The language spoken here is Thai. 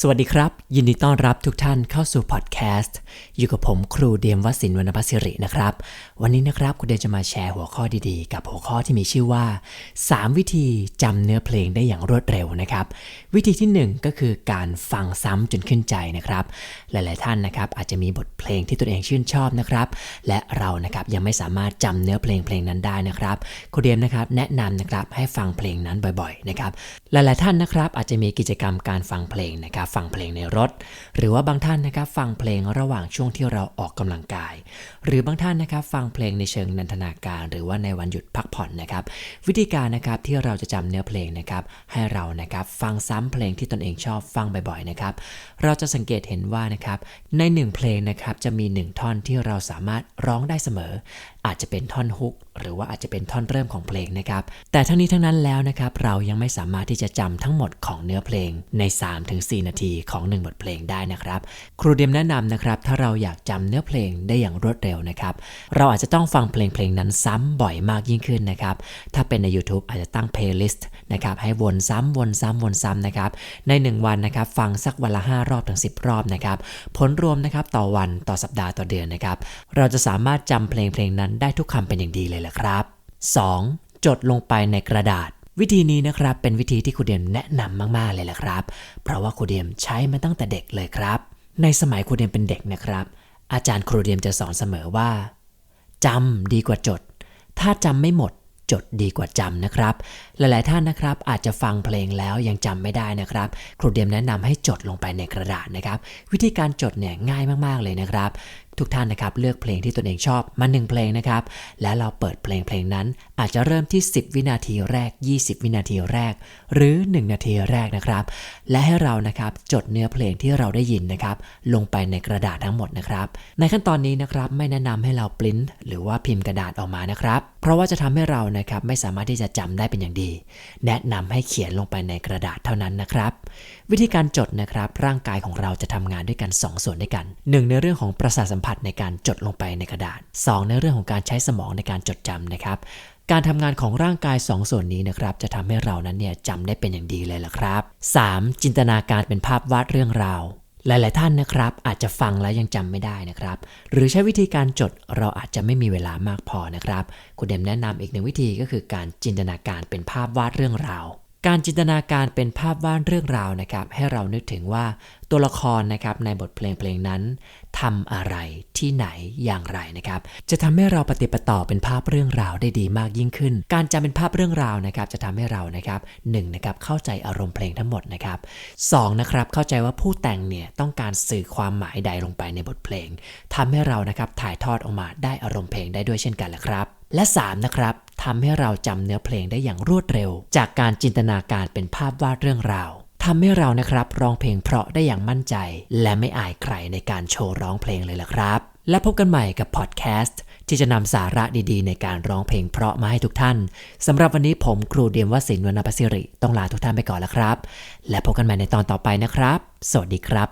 สวัสดีครับ ยินดีต้อนรับทุกท่านเข้าสู่พอดแคสต์อยู่กับผมครูเดียมวสินวรรณพัสิรินะครับ วันนี้นะครับคุณเดียมจะมาแชร์หัวข้อดีๆ กับหัวข้อที่มีชื่อว่า 3 วิธีจำเนื้อเพลงได้อย่างรวดเร็วนะครับ วิธีที่ 1 ก็คือการฟังซ้ำจนขึ้นใจนะครับ หลายๆท่านนะครับอาจจะมีบทเพลงที่ตัวเองชื่นชอบนะครับ และเรานะครับยังไม่สามารถจำเนื้อเพลงเพลงนั้นได้นะครับครูเดียมนะครับแนะนำนะครับให้ฟังเพลงนั้นบ่อยๆนะครับหลายๆท่านนะครับอาจจะมีกิจกรรมการฟังเพลงนะครับฟังเพลงในรถ หรือว่าบางท่านนะครับฟังเพลงระหว่างช่วงที่เราออกกำลังกาย หรือบางท่านนะครับฟังเพลงในเชิงนันทนาการ หรือว่าในวันหยุดพักผ่อนนะครับวิธีการนะครับที่เราจะจำเนื้อเพลงนะครับให้เรานะครับฟังซ้ำเพลงที่ตนเองชอบฟังบ่อยๆนะครับเราจะสังเกตเห็นว่านะครับในหนึ่งเพลงนะครับจะมีหนึ่งท่อนที่เราสามารถร้องได้เสมอ อาจจะเป็นท่อนฮุกหรือว่าอาจจะเป็นท่อนเริ่มของเพลงนะครับ แต่ทั้งนี้ทั้งนั้นแล้วนะครับเรายังไม่สามารถที่จะจำทั้งหมดของเนื้อเพลงใน 3-4 นาทีของ 1 บทเพลงได้นะครับ ครูเดียมแนะนำนะครับถ้าเราอยากจำเนื้อเพลงได้อย่างรวดเร็วนะครับเราอาจจะต้องฟังเพลงเพลงนั้นซ้ำบ่อยมากยิ่งขึ้นนะครับถ้าเป็นใน YouTube อาจจะตั้ง playlist นะครับให้วนซ้ำวนซ้ำวนซ้ำนะครับใน 1 วันนะครับฟังสักวันละ 5 รอบถึง 10 รอบนะครับผลรวมนะครับต่อวันต่อสัปดาห์ต่อเดือนนะครับเราจะสามารถจำเพลงเพลงนั้นได้ทุกคำเป็นอย่างดีเลยแหละครับ 2. จดลงไปในกระดาษ วิธีนี้นะครับเป็นวิธีที่ครูเดียมแนะนำมากๆเลยแหละครับ เพราะว่าครูเดียมใช้มาตั้งแต่เด็กเลยครับ ในสมัยครูเดียมเป็นเด็กนะครับ อาจารย์ครูเดียมจะสอนเสมอว่าจำดีกว่าจด ถ้าจำไม่หมดจดดีกว่าจำนะครับ หลาย ๆ ท่านนะครับอาจจะฟังเพลงแล้วยังจำไม่ได้นะครับ ครูเดียมแนะนำให้จดลงไปในกระดาษนะครับ วิธีการจดเนี่ยง่ายมาก ๆ เลยนะครับทุกท่านนะครับเลือกเพลงที่ตนเองชอบมาหนึ่งเพลงนะครับ แล้วเราเปิดเพลงเพลงนั้น อาจจะเริ่มที่ 10 วินาทีแรก 20 วินาทีแรก หรือ 1 นาทีแรกนะครับ และให้เรานะครับจดเนื้อเพลงที่เราได้ยินนะครับ ลงไปในกระดาษทั้งหมดนะครับ ในขั้นตอนนี้นะครับไม่แนะนำให้เราปริ้นหรือว่าพิมพ์กระดาษออกมานะครับ เพราะว่าจะทำให้เรานะครับไม่สามารถที่จะจำได้เป็นอย่างดี แนะนำให้เขียนลงไปในกระดาษเท่านั้นนะครับ วิธีการจดนะครับร่างกายของเราจะทำงานด้วยกัน 2 ส่วนด้วยกัน 1 ในเรื่องของประสาทสัมผัสในการจดลงไปในกระดาษ 2 ในเรื่องของการใช้สมองในการจดจำนะครับ การทำงานของร่างกาย2ส่วนนี้นะครับ จะทำให้เรานั้นเนี่ยจำได้เป็นอย่างดีเลยล่ะครับ 3. จินตนาการเป็นภาพวาดเรื่องราวหลาย ๆ ท่านนะครับ อาจจะฟังแล้วยังจำไม่ได้นะครับ หรือใช้วิธีการจดเราอาจจะไม่มีเวลามากพอนะครับ คุณเดมแนะนำอีกหนึ่งวิธีก็คือการจินตนาการเป็นภาพวาดเรื่องราว การจินตนาการเป็นภาพวาดเรื่องราวนะครับ ให้เรานึกถึงว่าตัวละครนะครับในบทเพลงเพลงนั้นทำอะไรที่ไหนอย่างไรนะครับ จะทำให้เราปฏิปต่อเป็นภาพเรื่องราวได้ดีมากยิ่งขึ้น การจำเป็นภาพเรื่องราวนะครับ จะทำให้เรานะครับหนึ่งนะครับเข้าใจอารมณ์เพลงทั้งหมดนะครับสองนะครับเข้าใจว่าผู้แต่งเนี่ยต้องการสื่อความหมายใดลงไปในบทเพลงทำให้เรานะครับถ่ายทอดออกมาได้อารมณ์เพลงได้ด้วยเช่นกันแหละครับ และ 3 นะครับทำให้เราจำเนื้อเพลงได้อย่างรวดเร็ว จากการจินตนาการเป็นภาพวาดเรื่องราวทำให้เรานะครับร้องเพลงเพราะได้อย่างมั่นใจ และไม่อายใครในการโชว์ร้องเพลงเลยล่ะครับ และพบกันใหม่กับพอดแคสต์ที่จะนำสาระดีๆ ในการร้องเพลงเพราะมาให้ทุกท่านสำหรับวันนี้ผมครูเดียมวสินวรรณปศิริ ต้องลาทุกท่านไปก่อนแล้วครับ และพบกันใหม่ในตอนต่อไปนะครับ สวัสดีครับ